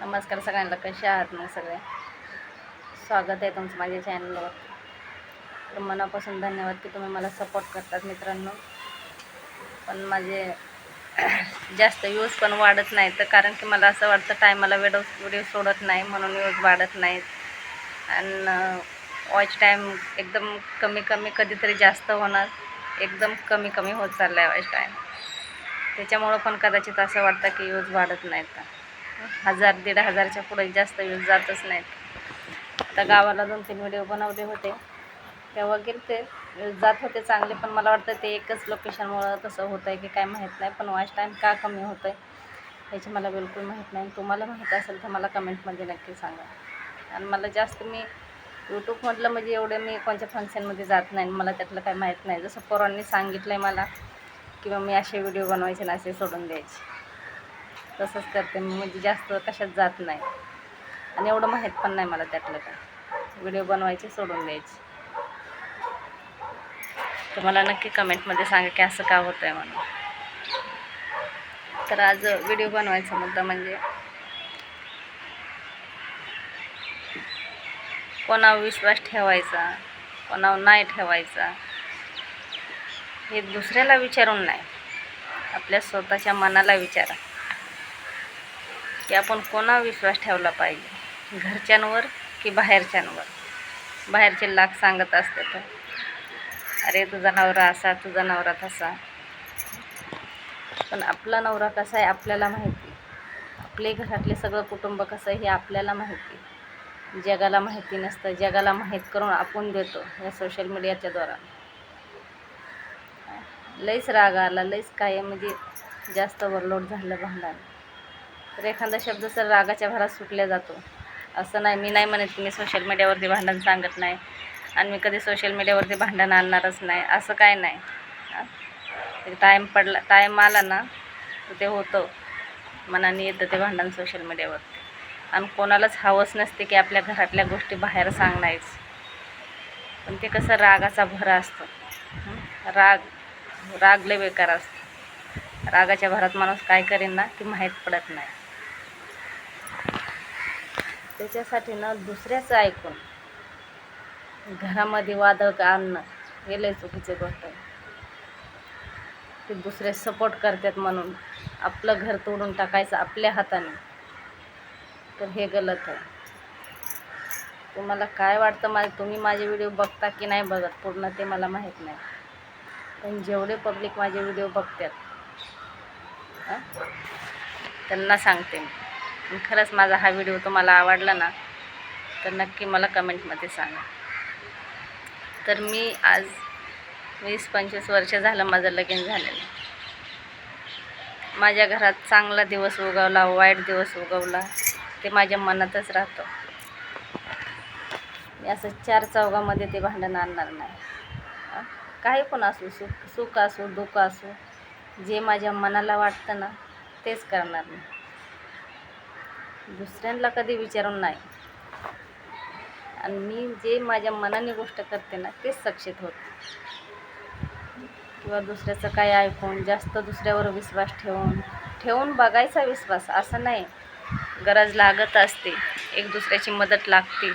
नमस्कार सगळ्यांना कसे आहात मग सगळे? स्वागत आहे तुमचं माझ्या चॅनलवर तर मनापासून धन्यवाद की तुम्ही मला सपोर्ट करतात मित्रांनो. पण माझे जास्त व्ह्यूज पण वाढत नाही तर कारण की मला असं वाटतं टायमाला व्हिडिओ व्हिडिओ सोडत नाही म्हणून व्ह्यूज वाढत नाहीत. आणि वॉच टाईम एकदम कमी कमी कधीतरी जास्त होणार. एकदम कमी कमी होत चालला आहे वॉच टाईम त्याच्यामुळं पण कदाचित असं वाटतं की यूज वाढत नाहीत. हजार दीड हजारच्या पुढे जास्त यूज जातच नाहीत. आता गावाला दोन तीन व्हिडिओ बनवले होते. तेव्हा गेले ते जात होते चांगले पण मला वाटतं ते एकच लोकेशनमुळं तसं होतं आहे की काय माहीत नाही. पण वॉच टाईम का कमी होतं आहे याची मला बिलकुल माहीत नाही. तुम्हाला माहीत असेल तर मला कमेंटमध्ये नक्की सांगा. आणि मला जास्त मी यूट्यूबमधलं म्हणजे एवढं मी कोणत्या फंक्शनमध्ये जात नाही. मला त्यातलं काही माहीत नाही. जसं पोरांनी सांगितलं आहे मला किंवा मी असे व्हिडिओ बनवायचे ना असे सोडून द्यायचे. तसंच करते मी म्हणजे जास्त कशात जात नाही. आणि एवढं माहीत पण नाही मला त्यातलं काय. व्हिडिओ बनवायचे सोडून द्यायचे. तर मला नक्की कमेंटमध्ये सांगा की असं का होतं आहे म्हणून. तर आज व्हिडिओ बनवायचा मुद्दा म्हणजे कोणावर विश्वास ठेवायचा कोणावर नाही ठेवायचा हे दुसऱ्याला विचारून नाही. आपल्या स्वतःच्या मनाला विचारा. की आपण कोणा विश्वास ठेवला पाहिजे? घरच्यांवर की बाहेरच्यांवर? बाहेरचे लाख सांगत असते तर. अरे तुझा नवरा असा तुझा नवरा तसा. पण आपला नवरा कसा आहे आपल्याला माहिती. आपले घरातले सगळं कुटुंब कसं आहे हे आपल्याला माहिती. जगाला माहिती नसतं. जगाला माहीत करून आपण देतो या सोशल मीडियाच्या द्वारा. लईच राग आला लईच काय म्हणजे जास्त ओव्हरलोड झालं भांडण. तर एखादा शब्द सर रागाच्या भरात सुटल्या जातो. असं नाही मी नाही म्हणत मी सोशल मीडियावरती भांडण सांगत नाही आणि मी कधी सोशल मीडियावरती भांडण आणणारच नाही. असं काय नाही. टाईम पडला टाईम आला ना तर ते होतं. मनाने येतं ते भांडण सोशल मीडियावरती आणि कोणालाच हवंच नसते की आपल्या घरातल्या गोष्टी बाहेर सांगणारच पण ते कसं रागाचा भरा असतो. राग राग लय बेकार असतो. रागाच्या भरात माणूस काय करेन ना की माहीत पडत नाही. त्याच्यासाठी ना दुसऱ्याचं ऐकून. घरामध्ये वादळ आणणं हे लय चुकीची गोष्ट आहे. ते दुसरे सपोर्ट करतात म्हणून. आपलं घर तोडून टाकायचं आपल्या हाताने. तर हे गलत आहे. तुम्हाला काय वाटतं? मा तुम्ही माझे व्हिडिओ बघता की नाही बघत? पूर्ण ते मला माहीत नाही. पण जेवढे पब्लिक माझे व्हिडिओ बघतात त्यांना सांगते मी. खरंच माझा हा व्हिडिओ तुम्हाला आवडला ना तर नक्की मला कमेंटमध्ये सांगा. तर मी आज वीस पंचवीस वर्ष झालं माझं लगीन झालेलं. माझ्या घरात चांगला दिवस उगवला वाईट दिवस उगवला ते माझ्या मनातच राहतं. मी असं चार चौघामध्ये ते भांडण आणणार नाही. काही पण असू सुख सुख असो दुःख असो जे माझ्या मनाला वाटतं ना तेच करणार मी. दुसऱ्यांना कधी विचारून नाही. आणि मी जे माझ्या मनाने गोष्ट करते ना तेच सक्षित होते. किंवा दुसऱ्याचं काय ऐकून जास्त दुसऱ्यावर विश्वास ठेवून ठेवून बघायचा विश्वास असं नाही. गरज लागत असते एक दुसऱ्याची मदत लागते.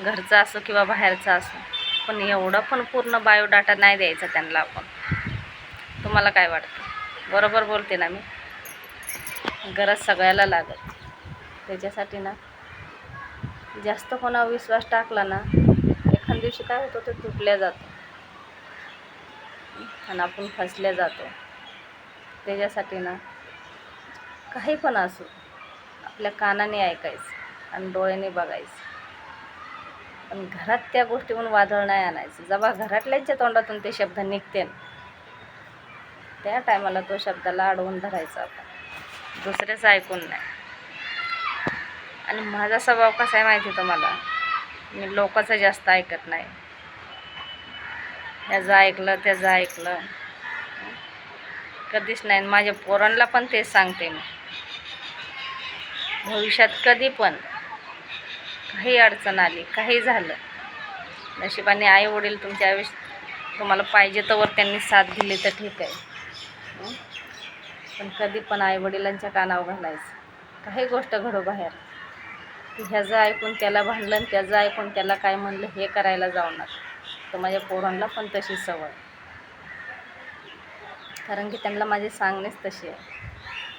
घरचं असो किंवा बाहेरचं असो पण एवढं पण पूर्ण बायोडाटा नाही द्यायचा त्यांना आपण. तुम्हाला काय वाटतं? बरोबर बोलते ना मी? गरज सगळ्याला लागत. त्याच्यासाठी ना जास्त कोणावर विश्वास टाकला ना एखाद दिवशी काय होतं ते तुटल्या जातं. आणि आपण फसल्या जातो. त्याच्यासाठी ना काही पण असो आपल्या कानाने ऐकायचं आणि डोळ्याने बघायचं. पण घरात त्या गोष्टीहून वादळ नाही आणायचं. जेव्हा घरातल्याच्या तोंडातून ते शब्द निघते ना, त्या टायमाला तो शब्दाला अडवून धरायचा आपण. दुसऱ्याचं ऐकून नाही. आणि माझा स्वभाव कसा आहे माहिती तुम्हाला? मी लोकांचं जास्त ऐकत नाही. ह्याचं ऐकलं त्याचं ऐकलं. कधीच नाही. माझ्या पोरांना पण तेच सांगते मी. भविष्यात कधी पण काही अडचण आली काही झालं नशिबाने आई वडील तुमच्या आयुष्य तुम्हाला पाहिजे तोवर त्यांनी साथ दिली तर ठीक आहे. पण कधी पण आई वडिलांच्या कानावर घालायचं. काही गोष्ट घडो बाहेर. ह्याचं ऐकून त्याला भांडलं आणि त्याचं ऐकून त्याला काय म्हणलं हे करायला जाणार. तर माझ्या पोरांना पण तशी सवय. कारण की त्यांना माझी सांगणेच तशी आहे.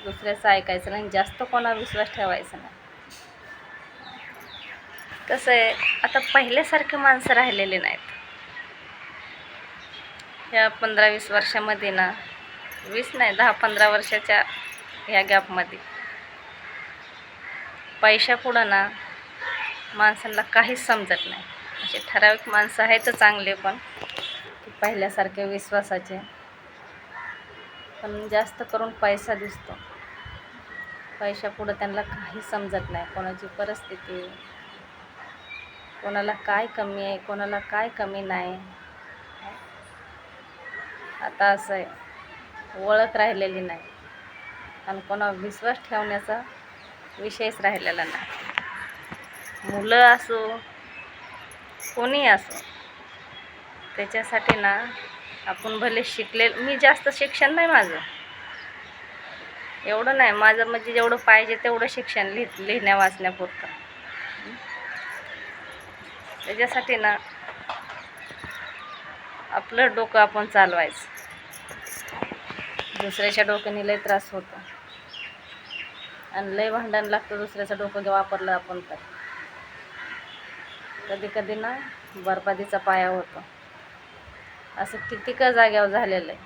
दुसऱ्याचं ऐकायचं नाही जास्त कोणावर विश्वास ठेवायचा नाही. कसं आहे आता पहिल्यासारखे माणसं राहिलेली नाहीत. ह्या पंधरा वीस वर्षामध्ये ना वीस नाही दहा पंधरा वर्षाच्या ह्या गॅपमध्ये पैशापुढं ना माणसांना काहीच समजत नाही. असे ठराविक माणसं आहेत चांगले पण की पहिल्यासारखे विश्वासाचे. पण जास्त करून पैसा दिसतो. पैशापुढं त्यांना काही समजत नाही. कोणाची परिस्थिती कोणाला काय कमी आहे कोणाला काय कमी नाही. आता असं आहे. ओळख राहिलेली नाही. आणि कोणावर विश्वास ठेवण्याचा विषयच राहिलेला नाही. मुलं असो कोणी असो त्याच्यासाठी ना आपण भले शिकले मी जास्त शिक्षण नाही माझं. एवढं नाही माझं म्हणजे जेवढं पाहिजे तेवढं शिक्षण लिह लिहिण्या वाचण्यापुरतं. त्याच्यासाठी ना आपलं डोकं आपण चालवायचं. दुसऱ्याच्या डोक्याने लय त्रास होतो. आणि लय भांडण लागतं दुसऱ्याचं डोकं वापरलं आपण तर. कधी कधी ना बरबादीचा पाया होतो. असं कितीक जाग्यावर झालेलं आहे.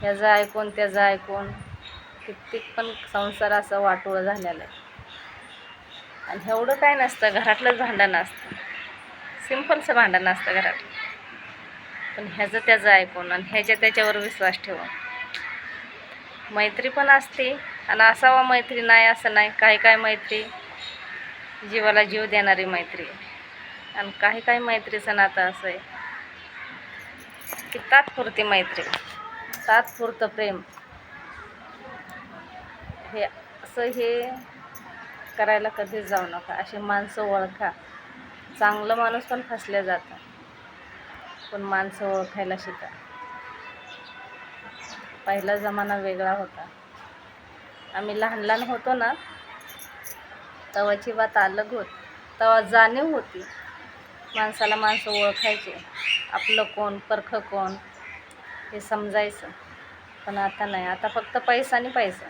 ह्याचं ऐकून त्याचं ऐकून कित्येक पण संसार असं वाटोळं झालेलं आहे. आणि एवढं काय नसतं घरातलंच भांडण असतं. सिम्पलचं भांडण असतं घरातलं. पण ह्याचं त्याचं ऐकून आणि ह्याच्या त्याच्यावर विश्वास ठेवून. मैत्री पण असते. आणि असावा मैत्री नाही असं नाही. काही काय मैत्री जीवाला जीव देणारी मैत्री. आणि काही काही मैत्रीचं नातं असं आहे की तात्पुरती मैत्री तात्पुरतं प्रेम. हे असं हे करायला कधीच जाऊ नका. अशी माणसं ओळखा. चांगलं माणूस पण फसल्या जातं. पण माणसं ओळखायला शिका. पहिला जमाना वेगळा होता. आम्ही लहान लहान होतो ना तवाची बात अलग होत तेव्हा जाणीव होती. माणसाला माणसं ओळखायचे आपलं कोण परख कोण हे समजायचं. पण आता नाही आता फक्त पैसा आणि पैसा.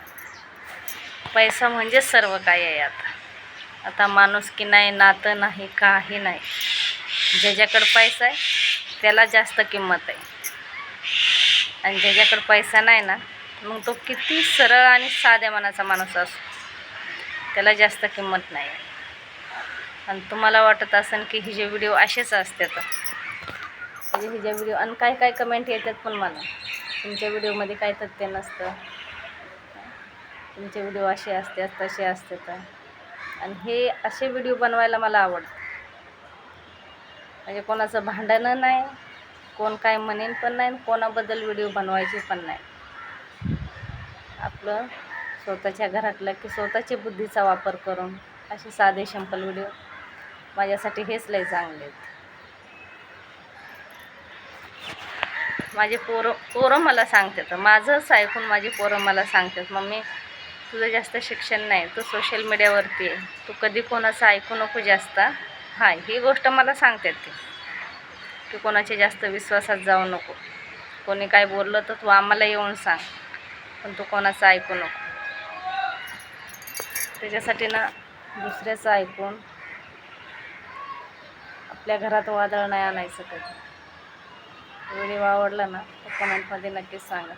पैसा म्हणजे सर्व काही आहे आता. आता माणूस की नाही नातं नाही काही नाही. ज्याच्याकडं पैसा आहे त्याला जास्त किंमत आहे. आणि ज्याच्याकडं पैसा नाही ना मग तो किती सरळ आणि साध्या मनाचा माणूस असतो. त्याला जास्त किंमत नाही. आहे आणि तुम्हाला वाटत असेल की हिचे व्हिडिओ असेच असतात म्हणजे हिजे व्हिडिओ आणि काय काय कमेंट येतात पण मला. तुमच्या व्हिडिओमध्ये काय तथ्य नसतं. तुमचे व्हिडिओ असे असतात तसे असतात आणि हे असे व्हिडिओ बनवायला मला आवडतं. म्हणजे कोणाचं भांडणं नाही कोण काय म्हणेन पण नाही आणि कोणाबद्दल व्हिडिओ बनवायचे पण नाही. आपलं स्वतःच्या घरातलं की स्वतःच्या बुद्धीचा वापर करून असे साधे शंपल व्हिडिओ माझ्यासाठी हेच लय चांगले आहेत. माझे पोरं पोरं मला सांगतात. माझंच ऐकून माझी पोरं मला सांगतात मम्मी तुझं जास्त शिक्षण नाही तू सोशल मीडियावरती आहे. तू कधी कोणाचं ऐकू नको जास्त. हां ही गोष्ट मला सांगतात ते की कोणाच्या जास्त विश्वासात जाऊ नको. कोणी काय बोललं तर तू आम्हाला येऊन सांग. पण तो कोणाचं ऐकू नको. त्याच्यासाठी ना दुसऱ्याचं ऐकून आपल्या घरात वादळ नाही आणायचं कधी. व्हिडिओ आवडला ना तर कमेंटमध्ये नक्कीच सांगा.